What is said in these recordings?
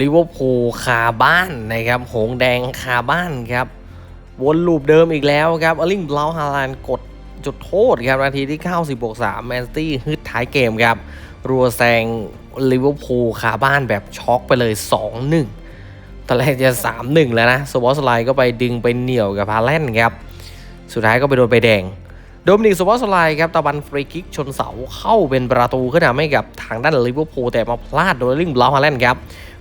ลิเวอร์พูลคาบ้านนะครับ หงแดงคาบ้านครับ วนลูปเดิมอีกแล้วครับอลิงบลาฮาลานกดจุดโทษครับ นาทีที่ 90บวก3แมนสตี้ฮึดท้ายเกมครับ รัวแซงลิเวอร์พูลคาบ้านแบบช็อกไปเลย 2-1 ตอนแรกจะ 3-1 แล้วนะสวอสไลก็ไปดึงไปเหนี่ยวกับฮาแลนครับ สุดท้ายก็ไปโดนใบแดง โดมินิกสวอสไลครับตะบันฟรีคิกชนเสาเข้าเป็นประตูขึ้นนำให้กับทางด้านลิเวอร์พูลแต่มาพลาดโดยลิงบลาวฮาแลนด์ครับ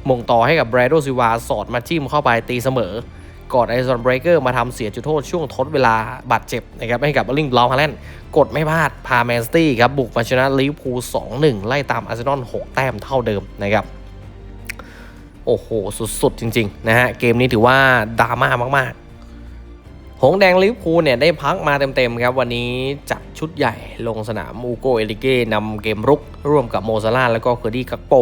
มงต่อให้กับแบรโดซิวาสอดมาจิ้มเข้าไปตีเสมอ ก่อนไอซอนเบรเกอร์มาทำเสียจุดโทษช่วงทดเวลาบาดเจ็บนะครับให้กับลิงบลาวฮาแลนด์กดไม่พลาดพาแมนสตี้ครับบุกมาชนะลิเวอร์พูล2-1 ไล่ตามอาร์เซนอล6แต้มเท่าเดิมนะครับโอ้โห สุด ๆ จริง ๆ นะฮะ เกมนี้ถือว่าดราม่ามากๆ งแดงลิเวอร์พูลเนี่ยได้พักมาเต็มๆครับ วันนี้จัดชุดใหญ่ลงสนามอูโกเอลิเก้นำเกมรุก ร่วมกับโมซาลาแล้วก็เคอร์ดี้กักโป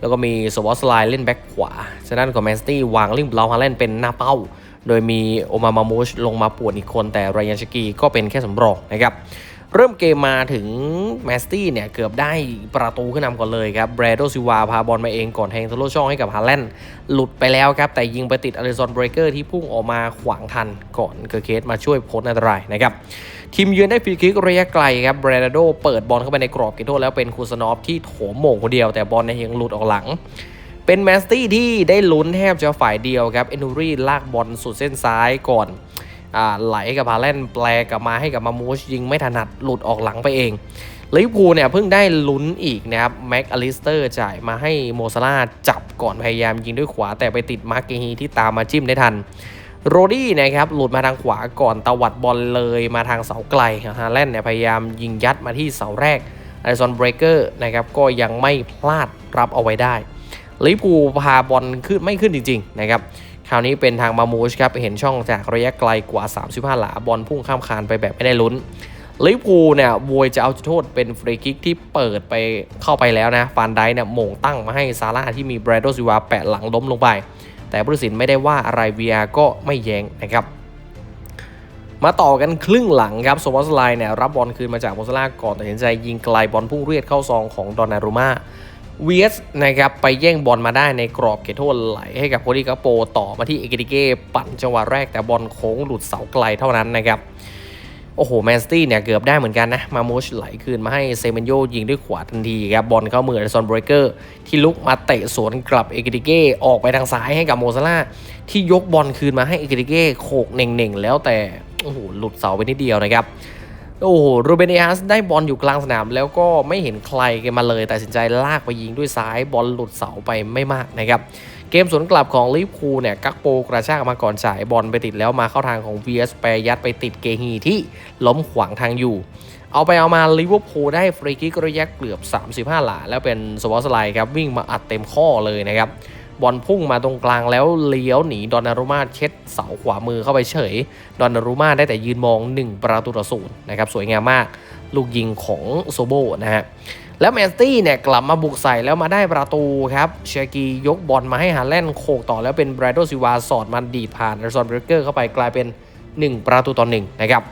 แล้วก็มีสวอสไลน์เล่นแบ็คขวาฉะนั้นของแมนสตี้วางลิงบลาวฮาแลนด์เป็นหน้าเป้า โดยมีโอมามามูชลงมาป่วนอีกคนแต่ไรยันชกีก็เป็นแค่สำรองนะครับเริ่มเกมมาถึงแมสตี้เนี่ย เกือบได้ประตูขึ้นนำก่อนเลยครับแบรโดซิวาพาบอลมาเองก่อนแทงทะลุช่องให้กับฮาแลนด์ หลุดไปแล้วครับ แต่ยิงไปติดอลิซอนเบรเกอร์ที่พุ่งออกมาขวางทันก่อนเกอร์เคสมาช่วยพ้นอันตรายนะครับทีมเยือนได้ฟรีคิกระยะไกลครับแบรโดเปิดบอลเข้าไปในกรอบเขตโทษแล้วเป็นคูซานอฟที่โถมโมงคนเดียวแต่บอลเนี่ยยังหลุดออกหลังเป็นแมสตี้ที่ได้ลุ้นแทบจะฝ่ายเดียวครับ เอนูรี่ลากบอลสุดเส้นซ้ายก่อนอไหลกับฮาแลนแปลกลับมาให้กับมามูชยิงไม่ถนัดหลุดออกหลังไปเอง ลิเวอร์พูลเนี่ยเพิ่งได้ลุ้นอีกนะครับแม็กอลิสเตอร์จ่ายมาให้โมซาลาจับก่อนพยายามยิงด้วยขวา แต่ไปติดมาร์เกฮีที่ตามมาจิ้มได้ทันโรดี้นะครับหลุดมาทางขวาก่อนตวัดบอลเลยมาทางเสาไกลฮาแลนด์เนี่ยพยายามยิงยัดมาที่เสาแรกอลิซอนเบรเกอร์นะครับก็ยังไม่พลาดรับเอาไว้ได้ลิเวอร์พูลพาบอลขึ้นไม่ขึ้นจริงๆนะครับคราวนี้เป็นทางมามูชครับเห็นช่องจากระยะไกลกว่า 35 หลาบอลพุ่งข้ามคานไปแบบไม่ได้ลุ้น ลิปูเนี่ยบวยจะเอาจุดโทษเป็นฟรีคิกที่เปิดไปเข้าไปแล้วนะฟานไดเนี่ยมงตั้งมาให้ซาร่าที่มีแบรโดซิวาแปะหลังล้มลงไป แต่ผู้ตัดสินไม่ได้ว่าอะไร VR ก็ไม่แย้งนะครับ มาต่อกันครึ่งหลังครับโซวอสไลน์เนี่ยรับบอลคืนมาจากโมซาร่าก่อนตัดสินใจยิงไกลบอลพุ่งเรียดเข้าซองของดอนนารุมาเวียสนะครับไปแย่งบอลมาได้ในกรอบเขตโทษไหลให้กับโคดิกาโปต่อมาที่เอกิติเก้ปั่นจังหวะแรกแต่บอลโค้งหลุดเสาไกลเท่านั้นนะครับ โอ้โหแมนสตี้เนี่ยเกือบได้เหมือนกันนะ มาโมชไหลคืนมาให้เซเมนโยยิงด้วยขวาทันทีครับ บอลเข้ามืออซอนเบรเกอร์ ที่ลุกมาเตะสวนกลับเอกิติเก้ออกไปทางซ้ายให้กับโมซาร่าที่ยกบอลคืนมาให้เอกิติเก้โขกเน่งๆ แล้วแต่โอ้โหหลุดเสาไปนิดเดียวนะครับโอ้โหโรเบเนียสได้บอลอยู่กลางสนาม แล้วก็ไม่เห็นใครกันมาเลย แต่สินใจลากไปยิงด้วยซ้ายบอลหลุดเสาไปไม่มากนะครับ เกมสวนกลับของลิเวอร์พูลเนี่ยกักโปกระชากมาก่อนสายบอลไปติดแล้วมาเข้าทางของเวียสแปรยัดไปติดเกฮีที่ล้มขวางทางอยู่ เอาไปเอามาลิเวอร์พูลได้ฟรีคิกระยะเกือบ 35 หลา แล้วเป็นสวอสไลครับวิ่งมาอัดเต็มข้อเลยนะครับ บอลพุ่งมาตรงกลางแล้วเลี้ยวหนีดอนนารุมาเช็ดเสาขวามือเข้าไปเฉย ดอนนารุมาได้แต่ยืนมอง 1 ประตูต่อศูนย์นะครับสวยงามมากลูกยิงของโซโบนะฮะแล้วแมนสตี้เนี่ยกลับมาบุกใส่แล้วมาได้ประตูครับเชกียกบอลมาให้ฮาแลนด์โขกต่อแล้วเป็นแบรโดซิวาสอดมันดีดผ่านเรซอนเบรเกอร์เข้าไปกลายเป็น 1 ประตูต่อ1น,นะครับ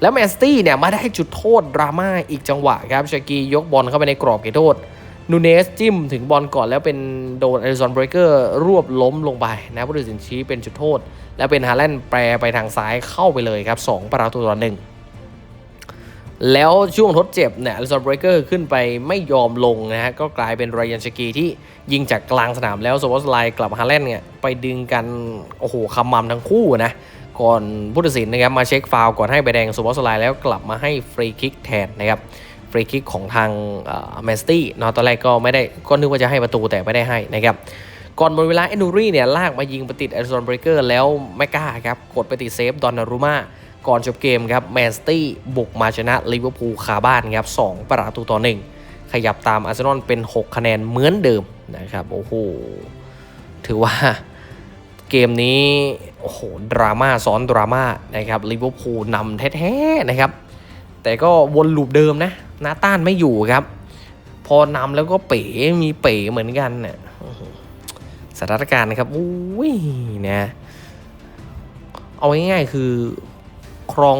แล้วแมนสตี้เนี่ยมาได้จุดโทษดราม่าอีกจังหวะครับเชกียกบอลเข้าไปในกรอบเขตโทษ นูเนสจิ้มถึงบอลก่อนแล้วเป็นโดนอลิซอนเบรเกอร์รวบล้มลงไปนะผู้ตัดสินชี้เป็นจุดโทษ แล้วเป็นฮาแลนด์แปรไปทางซ้ายเข้าไปเลยครับ 2 ประตูต่อหนึ่งแล้วช่วงทดเจ็บเนี่ยอลิซอนเบรเกอร์ขึ้นไปไม่ยอมลงนะฮะ ก็กลายเป็นไรยันชกีที่ยิงจากกลางสนามแล้วโซวอสไลกลับฮาแลนด์เนี่ยไปดึงกัน โอ้โหคำมัมทั้งคู่นะก่อนผู้ตัดสินนะครับมาเช็คฟาวก่อนให้ใบแดงโซวอสไลแล้วกลับมาให้ฟรีคิกแทนนะครับ รีคิกของทางแมนสตี้เนาะตอนแรกก็ไม่ได้ก็นึกว่าจะให้ประตูแต่ไม่ได้ให้นะครับก่อนหมดเวลาเอนูรี่เนี่ยลากมายิงไปติดเอริซอนเบรเกอร์แล้วไม่กล้าครับกดไปติดเซฟดอนนารุมาก่อนจบเกมครับแมนสตี้บุกมาชนะลิเวอร์พูลคาบ้านครับ2ประตูต่อ 1 ขยับตามอาร์เซนอลเป็น 6 คะแนนเหมือนเดิมนะครับโอ้โหถือว่าเกมนี้โอ้โหดราม่าซ้อนดราม่านะครับลิเวอร์พูลนำแท้ๆนะครับแต่ก็วนลูปเดิมนะ นาต้านไม่อยู่ครับ พอนำแล้วก็เป๋มีเป๋เหมือนกันเนี่ยสถานการณ์นะครับอุ้ยนะเอาง่ายๆคือครอง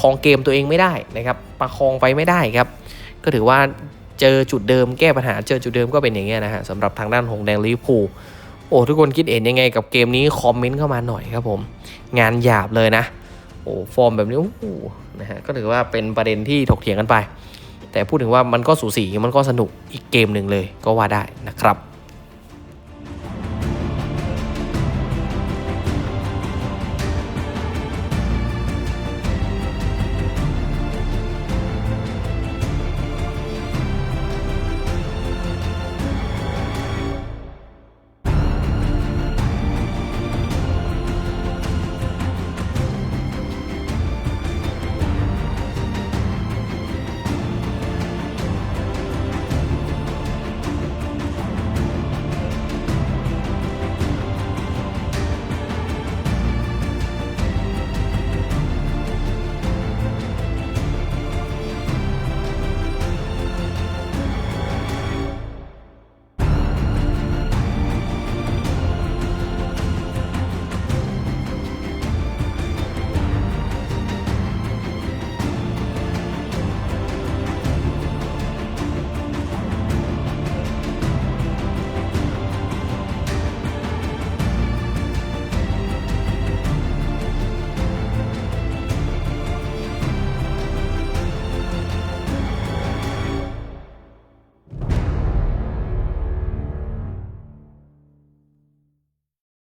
ครองเกมตัวเองไม่ได้นะครับ ประคองไปไม่ได้ครับ ก็ถือว่าเจอจุดเดิมแก้ปัญหาเจอจุดเดิมก็เป็นอย่างเงี้ยนะฮะสำหรับทางด้านหงแดงลิพูโอ้ทุกคนคิดเห็นยังไงกับเกมนี้คอมเมนต์เข้ามาหน่อยครับผม งานหยาบเลยนะ โอ้ฟอร์มแบบนี้โอ้นะฮะก็ถือว่าเป็นประเด็นที่ถกเถียงกันไป แต่พูดถึงว่ามันก็สูสีมันก็สนุกอีกเกมหนึ่งเลยก็ว่าได้นะครับ